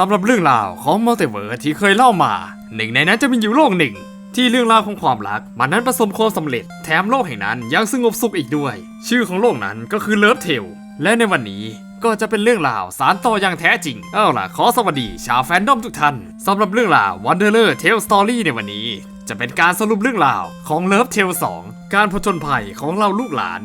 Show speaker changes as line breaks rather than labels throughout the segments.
สำหรับเรื่องราวของมัลติเวิร์สที่เคยเล่ามา หนึ่งในนั้นจะมีอยู่โลกหนึ่ง ที่เรื่องราวของความรัก มันนั้นประสบความสำเร็จ แถมโลกแห่งนั้นยังสงบสุขอีกด้วย ชื่อของโลกนั้นก็คือเลิฟเทลและในวันนี้ก็จะเป็นเรื่องราวสารต่ออย่างแท้จริง เอาล่ะ ขอสวัสดีชาวแฟนดอมทุกท่านสำหรับเรื่องราว Wanderer Tale Story ในวันนี้ จะเป็นการสรุปเรื่องราวของ Love Tale 2 การผจญภัยของเราลูกหลาน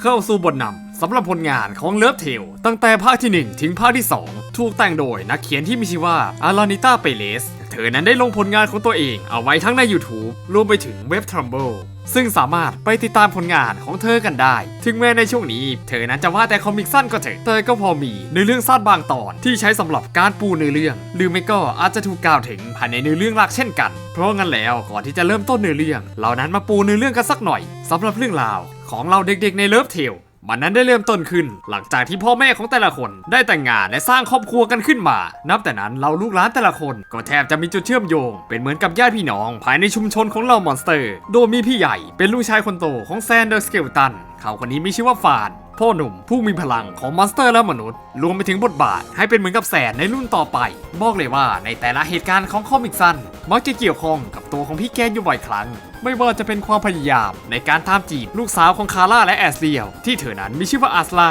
เข้าสู่บทนำสำหรับผลงานของเลิฟเทลตั้งแต่ภาคที่ 1 ถึงภาคที่ 2 ถูกแต่งโดยนักเขียนที่มีชื่อว่าอารานิต้าเปเลสเธอนั้นได้ลงผลงานของตัวเองเอาไว้ทั้งใน YouTube รวมไปถึงเว็บ Trumble ซึ่งสามารถไปติดตามผลงานของเธอกันได้ ถึงแม้ในช่วงนี้ เธอนั้นจะว่าแต่คอมิกสั้นก็เถอะแต่ก็พอมีในอเรื่องสั้นบางตอนที่ใช้สำหรับการปูเนื้อเรื่อง หรือไม่ก็อาจจะถูกกล่าวถึงภายในเนื้อเรื่องหลักเช่นกัน เพราะงั้นแล้วก่อนที่จะเริ่มต้นเนื้อเรื่องเรานั้นมาปูเนื้อเรื่องกันสักหน่อยสำหรับเรื่องราวของเราเด็กๆในเลิฟเทล มันนั้นได้เริ่มต้นขึ้น หลังจากที่พ่อแม่ของแต่ละคนได้แต่งงานและสร้างครอบครัวกันขึ้นมา นับแต่นั้นเราลูกหลานแต่ละคนก็แทบจะมีจุดเชื่อมโยง เป็นเหมือนกับญาติพี่น้องภายในชุมชนของเรามอนสเตอร์ โดยมีพี่ใหญ่เป็นลูกชายคนโตของแซนเดอร์สเกลตันเขาคนนี้มีชื่อว่าฟานพ่อหนุ่มผู้มีพลังของมอนสเตอร์และมนุษย์ รวมไปถึงบทบาทให้เป็นเหมือนกับแสนในรุ่นต่อไป บอกเลยว่าในแต่ละเหตุการณ์ของคอมิกสั้น มักจะเกี่ยวข้องกับตัวของพี่แกนอยู่บ่อยครั้ง ไม่ว่าจะเป็นความพยายามในการตามจีบลูกสาวของคาร่าและแอสเซียว ที่เธอนั้นมีชื่อว่าอาสลา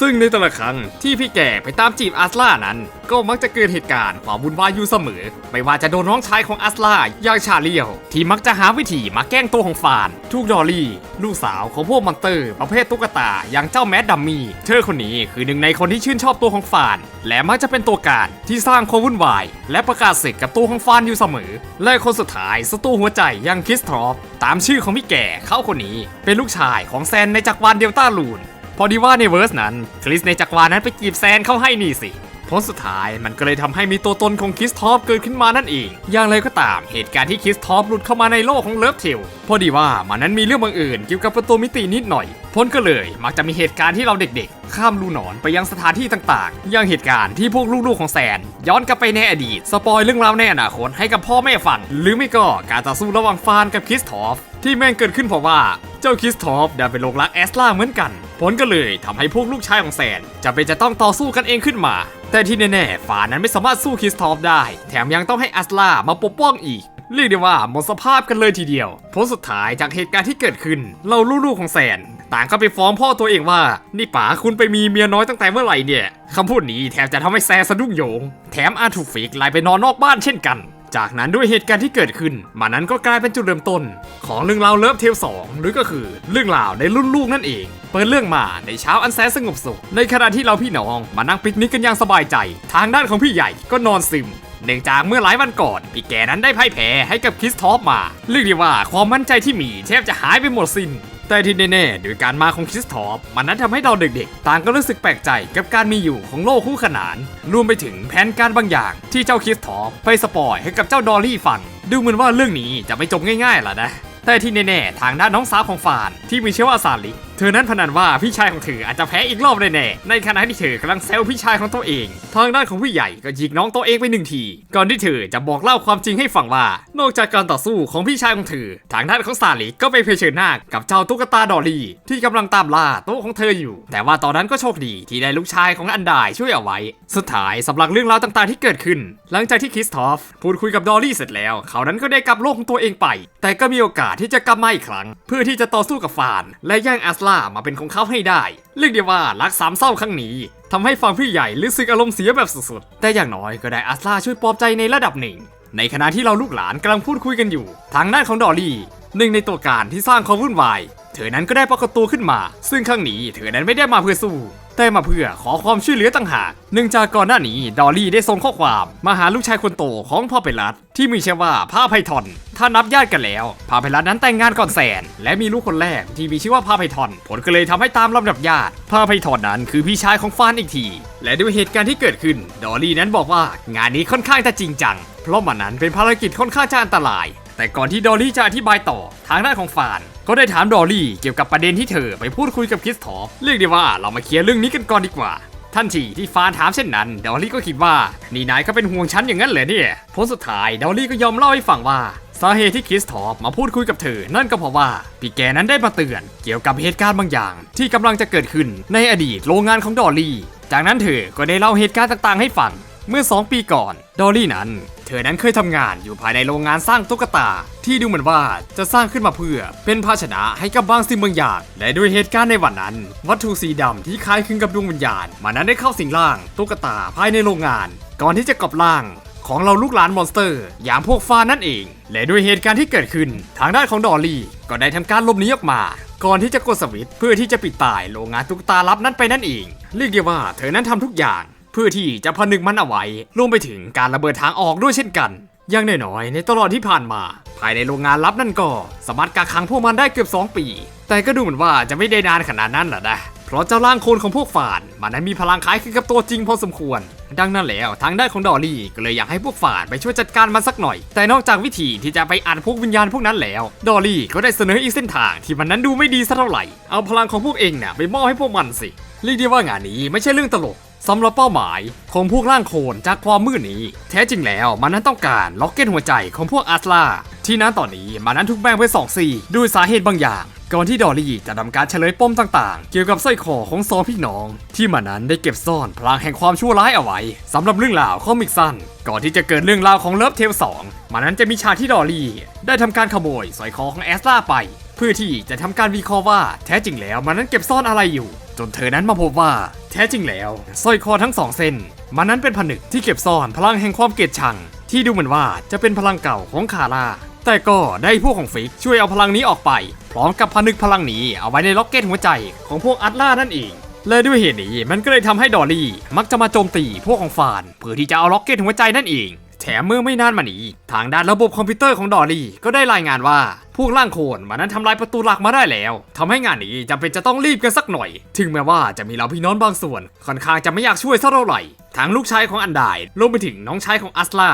ซึ่งในแต่ละครั้งที่พี่แก่ไปตามจีบอาสลานั้น ก็มักจะเกิดเหตุการณ์ความวุ่นวายอยู่เสมอ ไม่ว่าจะโดนน้องชายของอาสลาอย่างชาเลียว ที่มักจะหาวิธีมาแกล้งตัวของฟาน ทุกดอลลี่ ลูกสาวของพวกมอนเตอร์ ประเภทตุ๊กตาอย่างเจ้าแมดดัมมี่เธอคนนี้คือหนึ่งในคนที่ชื่นชอบตัวของฟาน และมักจะเป็นตัวการที่สร้างความวุ่นวาย และประกาศศึกกับตัวของฟานอยู่เสมอ และคนสุดท้ายสตูหัวใจอยังคริสทรอฟตามชื่อของพี่แก่เขาคนนี้ เป็นลูกชายของแซนในจักรวาลเดลต้าลูน พอดีว่าในเวอร์สนั้นคริสในจักรวาลนั้นไปจีบแซนเข้าให้นี่สิผลสุดท้ายมันก็เลยทำให้มีตัวตนของคริสทอปเกิดขึ้นมานั่นเอง อย่างไรก็ตามเหตุการณ์ที่คริสทอปหลุดเข้ามาในโลกของเลิฟเทลพอดีว่ามันนั้นมีเรื่องบังเอิญเกี่ยวกับประตูมิตินิดหน่อย พ้นก็เลยมักจะมีเหตุการณ์ที่เราเด็กๆ ข้ามลูหนอนไปยังสถานที่ต่างๆ อย่างเหตุการณ์ที่พวกลูกๆของแซน ย้อนกลับไปในอดีต สปอยเรื่องราวในอนาคตให้กับพ่อแม่ฟัง หรือไม่ก็การต่อสู้ระหว่างฟานกับคริสทอฟที่แม่งเกิดขึ้นเพราะว่าเจ้าคริสทอฟดันเป็นโลกรักแอสลาเหมือนกัน ผลก็เลยทำให้พวกลูกชายของแซนจะเป็นจะต้องต่อสู้กันเองขึ้นมา แต่ที่แน่ๆฝานั้นไม่สามารถสู้คริสทอฟได้ แถมยังต้องให้อัสลามาปกป้องอีกเรียกได้ว่าหมดสภาพกันเลยทีเดียวผลสุดท้ายจากเหตุการณ์ที่เกิดขึ้น เราลูกๆของแซน ต่างก็ไปฟ้องพ่อตัวเองว่า นี่ป๋าคุณไปมีเมียน้อยตั้งแต่เมื่อไหร่เนี่ยคำพูดนี้แถมจะทำให้แซนสะดุ้งโยง แถมอาถูกฟิกไล่ไปนอนนอกบ้านเช่นกัน จากนั้นด้วยเหตุการณ์ที่เกิดขึ้นมันนั้นก็กลายเป็นจุดเริ่มต้น ของเรื่องราวเลิฟเทล2หรือก็คือเรื่องราวในรุ่นลูกนั่นเอง เปิดเรื่องมาในเช้าอันแสนสงบสุข ในขณะที่เราพี่น้องมานั่งปิกนิกกันอย่างสบายใจ ทางด้านของพี่ใหญ่ก็นอนซึมเนื่องจากเมื่อหลายวันก่อนพี่แกนั้นได้พ่ายแพ้ให้กับคริสทอฟมา เรียกได้ว่าความมั่นใจที่มีแทบจะหายไปหมดสิน้น แต่ที่แน่ๆโดยการมาของคริสทอปมันนั้นทำให้เราเด็กๆ ต่างก็รู้สึกแปลกใจกับการมีอยู่ของโลกคู่ขนาน รวมไปถึงแผนการบางอย่าง ที่เจ้าคริสทอปไปสปอยให้กับเจ้าดอลลี่ฟัง ดูเหมือนว่าเรื่องนี้จะไม่จบง่ายๆล่ะนะ แต่ที่แน่ๆ ทางด้านน้องสาวของฟานที่มีชื่อว่าซาลิเธอนั้นพนันว่าพี่ชายของเธออาจจะแพ้อีกรอบแน่ๆในขณะที่เธอกำลังแซวพี่ชายของตัวเอง ทางด้านของพี่ใหญ่ก็ยิกน้องตัวเองไปหนึ่งที ก่อนที่เธอจะบอกเล่าความจริงให้ฟังว่า นอกจากการต่อสู้ของพี่ชายของเธอ ทางด้านของซาลิก็ไปเผชิญหน้ากับเจ้าตุ๊กตาดอลลี่ที่กำลังตามล่าโต๊ะของเธออยู่ แต่ว่าตอนนั้นก็โชคดีที่ได้ลูกชายของอันดายช่วยเอาไว้ สุดท้ายสำหรับเรื่องราวต่างๆที่เกิดขึ้น หลังจากที่คริสทอฟพูดคุยกับดอลลี่เสร็จแล้ว เขานั้นก็ได้กลับโลกของตัวเองไป แต่ก็มีโอกาสที่จะกลับมาอีกครั้ง เพื่อที่จะต่อสู้กับฟาน และแย่งอัสลามาเป็นของเขาให้ได้ เรียกได้ว่ารักสามเศร้าครั้งนี้ทำให้ฟังพี่ใหญ่รู้สึกอารมณ์เสียแบบสุดๆ แต่อย่างน้อยก็ได้อัสลาช่วยปลอบใจในระดับหนึ่ง ในขณะที่เราลูกหลานกำลังพูดคุยกันอยู่ ทางด้านของดอลลี่ หนึ่งในตัวการที่สร้างความวุ่นวาย เธอนั้นก็ได้ปรากฏตัวขึ้นมา ซึ่งครั้งนี้เธอนั้นไม่ได้มาเพื่อสู้ แต่มาเพื่อขอความช่วยเหลือต่างหากเนื่องจากก่อนหน้านี้ดอลลี่ได้ส่งข้อความมาหาลูกชายคนโตของพ่อเปรัตที่มีชื่อว่าพาไพทอน ถ้านับญาติกันแล้วพาไพรัตนั้นแต่งงานก่อนแสน และมีลูกคนแรกที่มีชื่อว่าพาไพทอน ผลก็เลยทำให้ตามลำดับญาติพาไพทอนนั้นคือพี่ชายของฟานอีกที และด้วยเหตุการณ์ที่เกิดขึ้น ดอลลี่นั้นบอกว่างานนี้ค่อนข้างจะจริงจัง เพราะมันนั้นเป็นภารกิจค่อนข้างจะอันตราย แต่ก่อนที่ดอลลี่จะอธิบายต่อทางด้านของฟาน ก็ได้ถามดอลลี่เกี่ยวกับประเด็นที่เธอไปพูดคุยกับคริสทอฟเรียกได้ว่าเรามาเคลียร์เรื่องนี้กันก่อนดีกว่าทันทีที่ฟานถามเช่นนั้นดอลลี่ก็คิดว่านี่นายก็เป็นห่วงฉันอย่างนั้นเหรอเนี่ยผลสุดท้ายดอลลี่ก็ยอมเล่าให้ฟังว่าสาเหตุที่คริสทอฟมาพูดคุยกับเธอ นั่นก็เพราะว่าพี่แกนั้นได้มาเตือน เกี่ยวกับเหตุการณ์บางอย่าง ที่กำลังจะเกิดขึ้นในอดีตโรงงานของดอลลี่ จากนั้นเธอก็ได้เล่าเหตุการณ์ต่างๆ ให้ฟัง เมื่อ 2 ปีก่อน ดอลลี่นั้น เธอนั้นเคยทำงานอยู่ภายในโรงงานสร้างตุ๊กตา ที่ดูเหมือนว่าจะสร้างขึ้นมาเพื่อ เป็นภาชนะให้กับบางสิ่งบางอย่าง และด้วยเหตุการณ์ในวันนั้น วัตถุสีดำที่คล้ายคลึงกับดวงวิญญาณมันนั้นได้เข้าสิงร่างตุ๊กตาภายในโรงงาน ก่อนที่จะกลับร่างของเราลูกหลานมอนสเตอร์ อย่างพวกฟานั่นเอง และด้วยเหตุการณ์ที่เกิดขึ้น ทางด้านของดอลลี่ ก็ได้ทำการลบหนีออกมา ก่อนที่จะกดสวิตช์เพื่อที่จะปิดตายโรงงานตุ๊กตาลับนั้นไปนั่นเอง เรียกได้ว่าเธอนั้นทำทุกอย่าง เพื่อที่จะพนึกมันเอาไว้รวมไปถึงการระเบิดทางออกด้วยเช่นกัน อยังน้อยๆในตลอดที่ผ่านมา ภายในโรงงานลับนั่นก็สามารถกักขังพวกมันได้เกือบ 2 ปี แต่ก็ดูเหมือนว่าจะไม่ได้นานขนาดนั้นแหละนะเพราะเจ้าร่างโคลนของพวกฝานมันนั้นมีพลังคล้ายคลึงกับตัวจริงพอสมควร ดังนั้นแล้วทางด้านของดอลลี่ก็เลยอยากให้พวกฝานไปช่วยจัดการมันสักหน่อย แต่นอกจากวิธีที่จะไปอัดพวกวิญญาณพวกนั้นแล้ว ดอลลี่ก็ได้เสนออีกเส้นทางที่มันนั้นดูไม่ดีสักเท่าไหร่ เอาพลังของพวกเองเนี่ยไปมอบให้พวกมันสิ เรียกได้ว่างานนี้ไม่ใช่เรื่องตลก สำหรับเป้าหมายของพวกร่างโคลนจากความมืดนี้ แท้จริงแล้วมันนั้นต้องการล็อกเก็ตหัวใจของพวกอัสลาที่นั้นตอนนี้มันนั้นถูกแบ่งเป็นสองซีด้วยสาเหตุบางอย่าง ก่อนที่ดอลลี่จะทำการเฉลยปมต่างๆ เกี่ยวกับสร้อยคอของสองพี่น้อง ที่มันนั้นได้เก็บซ่อนพลังแห่งความชั่วร้ายเอาไว้สำหรับเรื่องราวคอมิกสั้นก่อนที่จะเกิดเรื่องราวของเลิฟเทล2มันนั้นจะมีฉากที่ดอลลี่ได้ทำการขโมยสร้อยคอของแอสลาไป เพื่อที่จะทำการวิเคราะห์ว่าแท้จริงแล้วมันนั้นเก็บซ่อนอะไรอยู่ จนเธอนั้นมาพบว่าแท้จริงแล้วสร้อยคอทั้งสองเส้น มันนั้นเป็นผนึกที่เก็บซ่อนพลังแห่งความเกลียดชัง ที่ดูเหมือนว่าจะเป็นพลังเก่าของคาร่าแต่ก็ได้พวกของฟิกช่วยเอาพลังนี้ออกไป พร้อมกับผนึกพลังนี้เอาไว้ในล็อกเก็ตหัวใจของพวกอัตล่านั่นเองและด้วยเหตุนี้มันก็เลยทำให้ดอลลี่มักจะมาโจมตีพวกของฟานเพื่อที่จะเอาล็อกเก็ตหัวใจนั่นเอง แถมเมื่อไม่นานมานี้ ทางด้านระบบคอมพิวเตอร์ของดอลลี่ก็ได้รายงานว่า พวกร่างโคลนมันนั้นทำลายประตูหลักมาได้แล้วทำให้งานนี้จำเป็นจะต้องรีบกันสักหน่อย ถึงแม้ว่าจะมีเราพี่น้องบางส่วน ค่อนข้างจะไม่อยากช่วยสักเท่าไหร่ทั้งลูกชายของอันดายรวมไปถึงน้องชายของอัสลา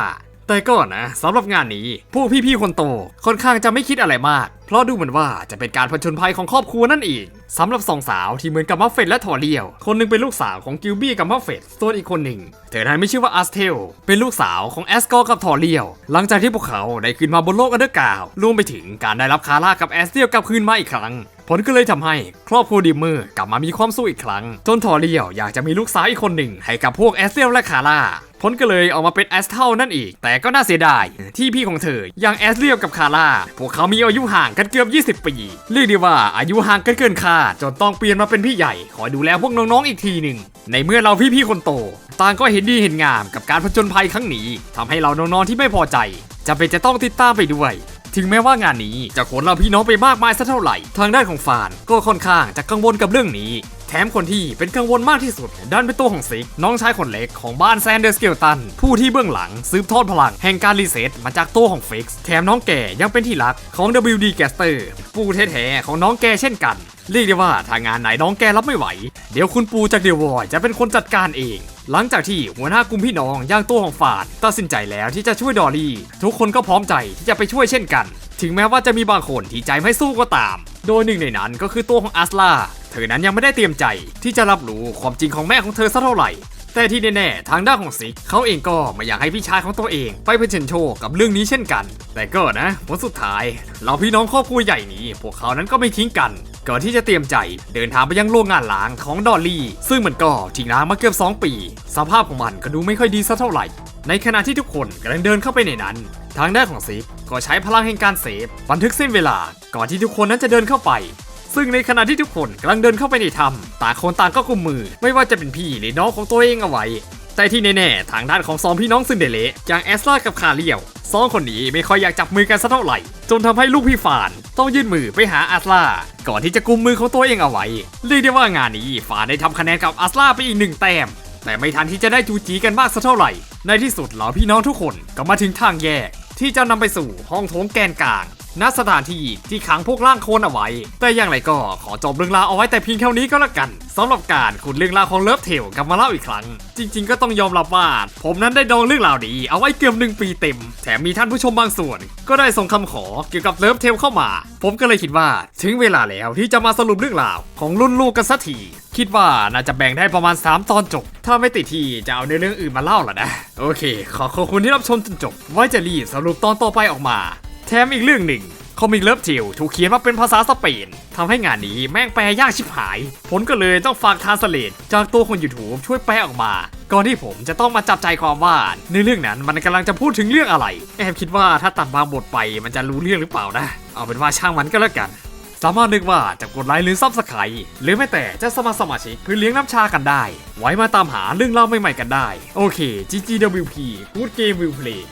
แต่ก็นะสำหรับงานนี้พวกพี่ๆคนโตค่อนข้างจะไม่คิดอะไรมาก เพราะดูเหมือนว่าจะเป็นการผจญภัยของครอบครัวนั่นเองสำหรับสองสาวที่เหมือนกับมัฟเฟตและทอเรียว คนหนึงเป็นลูกสาวของกิลบี้กับมัฟเฟตส่วนอีกคนหนึ่ง เธอนั้นไม่ชื่อว่าอัสเทล เป็นลูกสาวของแอสกอร์กับทอเรียว หลังจากที่พวกเขาได้ขึ้นมาบนโลกอันเดอร์กาวรวมไปถึงการได้รับคาร่ากับแอสเทลกลับคืนมาอีกครั้ง ผลก็เลยทำให้ครอบครัวดิมเมอร์กลับมามีความสุขอีกครั้ง จนทอเรียวอยากจะมีลูกสาวอีกคนหนึ่งให้กับพวกแอสเซลและคาร่าผลก็เลยออกมาเป็นแอสเทลนั่นอีก แต่ก็น่าเสียดาย ที่พี่ของเธอ อย่างแอสเรียลกับคาร่า พวกเขามีอายุห่างกันเกือบ 20 ปี เรียกได้ว่าอายุห่างกันเกินคาดจนต้องเปลี่ยนมาเป็นพี่ใหญ่คอยดูแลพวกน้องๆอีกทีหนึ่ง ในเมื่อเราพี่ๆคนโต ต่างก็เห็นดีเห็นงามกับการผจญภัยครั้งนี้ทำให้เราน้องๆที่ไม่พอใจจะเป็นจะต้องติดตามไปด้วย ถึงแม้ว่างานนี้จะขนเราพี่น้องไปมากมายสักเท่าไหร่ ทางด้านของฟานก็ค่อนข้างจะกังวลกับเรื่องนี้ แถมคนที่เป็นกังวลมากที่สุดดันเป็นตัวของซิก น้องชายคนเล็กของบ้านแซนเดอร์สเกลตัน ผู้ที่เบื้องหลังสืบทอดพลังแห่งการรีเซ็ตมาจากตัวของฟิกซ์แถมน้องแก่ยังเป็นที่รักของ WD g a s t e r ปู่แท้ๆของน้องแกเช่นกัน เรียกได้ว่าถ้างานไหนน้องแกรับไม่ไหว เดี๋ยวคุณปูจากเดวอยจะเป็นคนจัดการเอง หลังจากที่หัวหน้ากลุ่มพี่น้องย่างตัวของฝาดตัดสินใจแล้วที่จะช่วยดอลลี่ ทุกคนก็พร้อมใจที่จะไปช่วยเช่นกัน ถึงแม้ว่าจะมีบางคนที่ใจไม่สู้ก็ตาม โดยหนึ่งในนั้นก็คือตัวของอัสลา เธอนั้นยังไม่ได้เตรียมใจที่จะรับรู้ความจริงของแม่ของเธอสักเท่าไหร่ แต่ที่แน่ๆทางด้านของซิกเขาเองก็ไม่อยากให้พี่ชายของตัวเอง ไปเผชิญโชคกับเรื่องนี้เช่นกัน แต่ก็นะผลสุดท้ายเราพี่น้องครอบครัวใหญ่นี้ พวกเขานั้นก็ไม่ทิ้งกัน ก่อนที่จะเตรียมใจเดินทางไปยังโรงงานล้างของดอลลี่ ซึ่งมันก็ทิ้งร้างมาเกือบ2 ปี สภาพของมันก็ดูไม่ค่อยดีสักเท่าไหร่ ในขณะที่ทุกคนกำลังเดินเข้าไปในนั้น ทางด้านของซิกก็ใช้พลังแห่งการเซฟบันทึกเส้นเวลา ก่อนที่ทุกคนนั้นจะเดินเข้าไป ซึ่งในขณะที่ทุกคนกำลังเดินเข้าไปในถ้ำต่างคนต่างก็กุมมือ ไม่ว่าจะเป็นพี่หรือน้องของตัวเองเอาไว้ แต่ที่แน่ๆทางด้านของสองพี่น้องซึ่งเดเลอย่างแอสลากับคาเรียวสองคนนี้ไม่ค่อยอยากจับมือกันสักเท่าไหร่ จนทำให้ลูกพี่ฟานต้องยื่นมือไปหาอัสลา ก่อนที่จะกุมมือของตัวเองเอาไว้เรียกได้ว่างานนี้ฟานได้ทำคะแนนกับอัสลาไปอีกหนึ่งแต้มแต่ไม่ทันที่จะได้จูจีกันมากสักเท่าไหร่ ในที่สุดเหล่าพี่น้องทุกคนก็มาถึงทางแยก ที่จะนำไปสู่ห้องโถงแกนกลาง ณสถานที่ที่ขังพวกร่างโคลนเอาไว้ แต่อย่างไรก็ขอจบเรื่องราวเอาไว้แต่เพียงเท่านี้ก็แล้วกันสำหรับการขุดเรื่องราวของเลิฟเทลกลับมาเล่าอีกครั้ง จริง ๆ ก็ต้องยอมรับว่า ผมนั้นได้ดองเรื่องราวดีเอาไว้เกือบหนึ่งปีเต็ม แถมมีท่านผู้ชมบางส่วน ก็ได้ส่งคำขอเกี่ยวกับเลิฟเทลเข้ามา ผมก็เลยคิดว่าถึงเวลาแล้วที่จะมาสรุปเรื่องราวของรุ่นลูกกันสักทีคิดว่าน่าจะแบ่งได้ประมาณ 3 ตอนจบ ถ้าไม่ติดทีจะเอาในเรื่องอื่นมาเล่าละนะ โอเค ขอขอบคุณที่รับชมจนจบ ไว้จะรีบสรุปตอนต่อไปออกมา แถมอีกเรื่องหนึ่งคอมิกเลิฟทิวถูกเขียนมาเป็นภาษาสเปนทำให้งานนี้แม่งแปลยากชิบหายผลก็เลยต้องฝากทานสเลตจากตัวคน YouTube ช่วยแปลออกมา ก่อนที่ผมจะต้องมาจับใจความว่าในเรื่องนั้นมันกำลังจะพูดถึงเรื่องอะไร แอบคิดว่าถ้าตัดบางบทไปมันจะรู้เรื่องหรือเปล่านะ เอาเป็นว่าช่างมันก็แล้วกัน สามารถนึกว่าจะกดไลค์หรือซับสไครต์หรือแม้แต่จะสมัครสมาชิกเพื่อเลี้ยงน้ำชากันได้ ไว้มาตามหาเรื่องเล่าใหม่ๆกันได้ โอเค GGWP Good Game Will Play